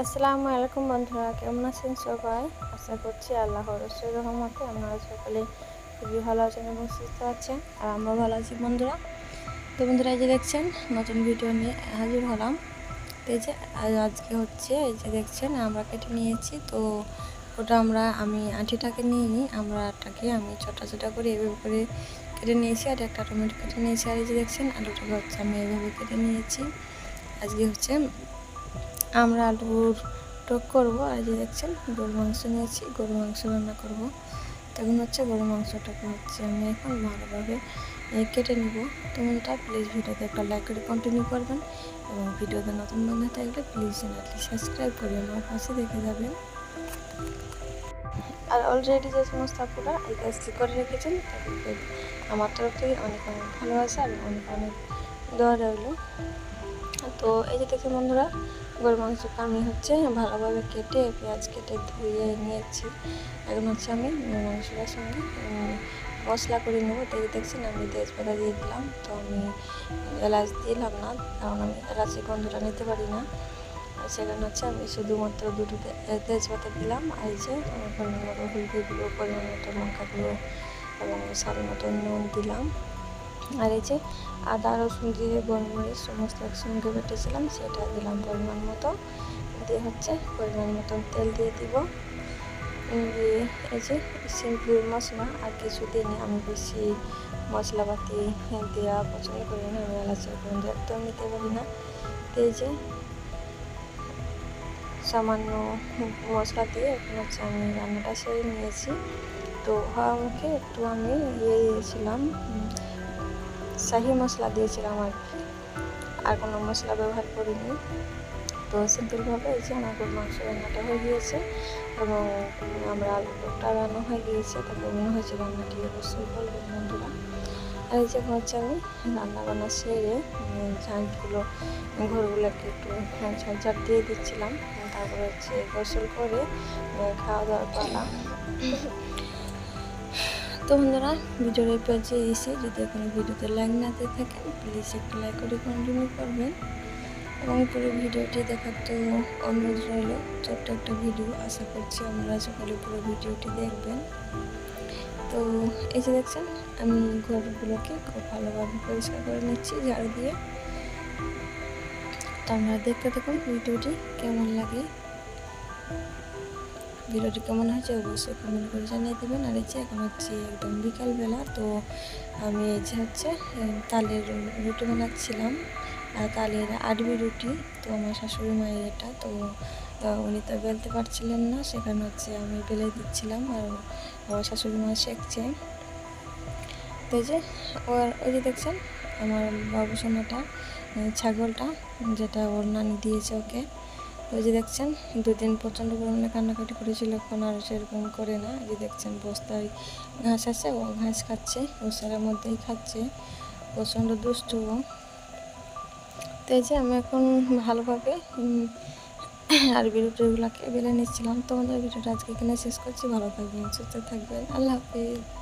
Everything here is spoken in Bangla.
আসসালামু আলাইকুম বন্ধুরা, কেমন আছেন সবাই? আশা করছি আল্লাহ রসুল রহমতে আপনারা সকলে খুবই ভালো আছেন এবং সুস্থ আছেন, আর আমরা ভালো আছি বন্ধুরা। তো বন্ধুরা, এই যে দেখছেন, নতুন ভিডিও নিয়ে হাজির হলাম। তো যে আজকে হচ্ছে, এই যে দেখছেন, আমরা কেটে নিয়েছি। তো ওটা আমরা, আমি আঁটিটাকে নিয়ে নিই আমরাটাকে আমি ছোটা ছোটা করে এভাবে করে কেটে নিয়েছি, আর একটা টমেটো কেটে নিয়েছি। আর এই যে দেখছেন, আলুটাকে হচ্ছে আমি এভাবে কেটে নিয়েছি। আজকে হচ্ছে আমরা আলুর টক করব, আর যে দেখছেন গরু মাংস নিয়েছি গরু মাংস রান্না করব। তখন হচ্ছে গরু মাংসটাকে হচ্ছে আমি এখন ভালোভাবে কেটে নিব। তোমরা প্লিজ ভিডিওতে একটা লাইক করে কন্টিনিউ করবেন, এবং ভিডিওতে নতুন বন্ধু থাকলে প্লিজ চ্যানেলটি সাবস্ক্রাইব করে আমার পাশে দেখে যাবেন। আর অলরেডি যে সমস্ত আপুরা এই কাজটি করে রেখেছেন আমার তরফ থেকে অনেক অনেক ভালোবাসা এবং অনেক অনেক দোয়া রইল। তো এই যে দেখুন বন্ধুরা গরু মাংসটা আমি হচ্ছে ভালোভাবে কেটে পেঁয়াজ কেটে ধুয়ে নিয়েছি। এখন হচ্ছে আমি মাংসটার সঙ্গে মশলা করে নেব। তো দেখছেন আমি তেজপাতা দিয়ে দিলাম। তো আমি এলাচ দিলাম না, কারণ আমি এলাচের গন্ধটা নিতে পারি না। সেখানে হচ্ছে আমি শুধুমাত্র দুটো তেজপাতা দিলাম। আর যে পরিমাণ মতো হলদি পরিমাণ মতো লঙ্কা এবং স্বাদ মতো নুন দিলাম। আর এই যে আদা, রসুন দিয়ে গোলমরিচ সমস্ত একসঙ্গে বেটেছিলাম, সেটা দিলাম পরিমাণ মতো। দিয়ে হচ্ছে পরিমাণ মতো তেল দিয়ে দিব। দিয়ে এই যে সিম্পল মশলা, আর কিছু দিনই আমি বেশি মশলাপাতি দেওয়া পছন্দ করি না আমি এলাচের গন্ধ একদম নিতে পারি না। এই যে সামান্য মশলা দিয়ে এখন হচ্ছে আমি রান্নাটা সেরে নিয়েছি। তো হওয়ার মুখে একটু আমি ইয়ে দিয়েছিলাম শাহি মশলা দিয়েছিলাম আর কি। আর কোনো মশলা ব্যবহার করিনি। তো সিম্পলভাবে এই যে আমার মাংস রান্নাটা হয়ে গিয়েছে এবং আমরা আলুটা রান্না হয়ে গিয়েছে। তাকে মনে হয়েছে রান্নাটি অবশ্যই বলবেন বন্ধুরা। আর এই যে হচ্ছে আমি রান্না বান্না সেরে ঝাঁটগুলো ঘরগুলোকে একটু ঝাঁঝাট দিয়ে দিচ্ছিলাম। তারপর হচ্ছে গোসল করে খাওয়া দাওয়ার পালা। তো বন্ধুরা, ভিডিওর পর্যায়ে এসে যদি এখনও ভিডিওতে লাইক না দিয়ে থাকেন প্লিজ একটা লাইক করে কন্টিনিউ করবেন। এবং পুরো ভিডিওটি দেখার তো অনুরোধ রইল, ছোট্ট একটা ভিডিও আশা করছি আপনারা সকলে পুরো ভিডিওটি দেখবেন। তো এই যে দেখছেন, আমি ঘরগুলোকে খুব ভালোভাবে পরিষ্কার করে নিচ্ছি, ঝাড়ু দিয়ে। তো আপনারা দেখতে থাকুন ভিডিওটি কেমন লাগে। ভিডিওটি কেমন হয়েছে অবশ্যই কমেন্ট করে জানিয়ে দেবেন। আর এই এখন হচ্ছে একদম বিকালবেলা, তো আমি এই যে হচ্ছে তালের রুটি বানাচ্ছিলাম। তালের আরবি রুটি, তো আমার শাশুড়ি মায়ের এটা, তো উনি তো বেলতে পারছিলেন না, সেখানে হচ্ছে আমি বেলে দিচ্ছিলাম। আর আমার শাশুড়ি মা শেখছে। তো যে ওর ওই যে দেখছেন, আমার বাবু সোনাটা ছাগলটা, যেটা ওর নানি দিয়েছে ওকে ওই যে দেখছেন, দুদিন প্রচণ্ড পরিমাণে কান্নাকাটি করেছিল, এখন আর সেরকম করে না। যে দেখছেন, বস্তায় ঘাস আছে, ও ঘাস খাচ্ছে ওসারের মধ্যেই খাচ্ছে, প্রচণ্ড দুষ্ট ও। তো এই যে আমি এখন ভালোভাবে আর ভিডিওগুলোকে বেলে নিচ্ছিলাম। তোমাদের ভিডিওটা আজকে এখানে শেষ করছি। ভালো থাকবেন, সুস্থ থাকবেন। আল্লাহ হাফিজ।